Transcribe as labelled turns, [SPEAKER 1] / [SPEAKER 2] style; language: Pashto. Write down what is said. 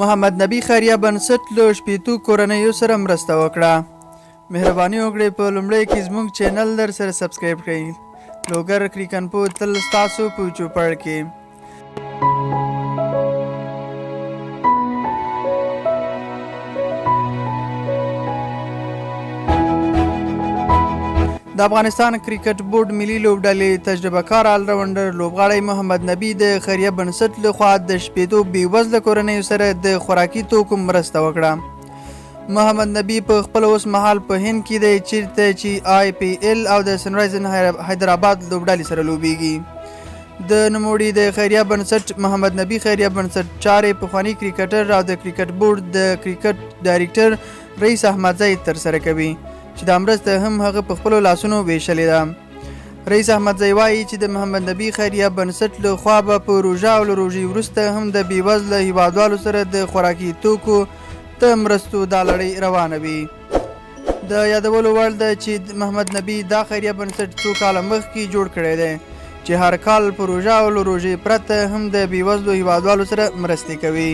[SPEAKER 1] محمد نبی خیریه بنسټ له شپېتو کورنیو سره مرسته وکړه. مهرباني وکړئ په لومړی کې زموږ چینل در سره سبسکرایب کړئ. لوګر کریکن پو تل ستاسو په چوپړ کې د افغانستان کرکټ بورډ ملي لوبډلې تجربه کار الراونډر لوبغاړی محمد نبی د خیریه بنسټ لخوا د شپېتو بېوزله کورنیو سره د خوراکي توکو مرسته وکړه. محمد نبی په خپل اوس مهال په هند کې دی چیرته چې آی پی ایل او د سنرایزن حیدرآباد لوبډلې سره لوبیږي. د نوموړي د خیریه بنسټ محمد نبی خیریه بنسټ چارې پخوانی کرکټر او د کرکټ بورډ د کرکټ ډایریکټر رئیس احمد زید تر سره کوي چې د مرسته هم هغه په خپل لاسونو ویشلې ده. رئیس احمد زی وایي چې د محمد نبی خیریه بنسټ له خوا به په روژه او روژې وروسته هم د بېوزله هیوادوالو سره د خوراکي توکو ته مرستو دا لړۍ روانه وي. د یادولو وړ ده چې محمد نبی دا خیریه بنسټ څو کاله مخکې جوړ کړی دی چې هر کال په روژه او روژې پرته هم د بېوزلو هیوادوالو سره مرستې کوي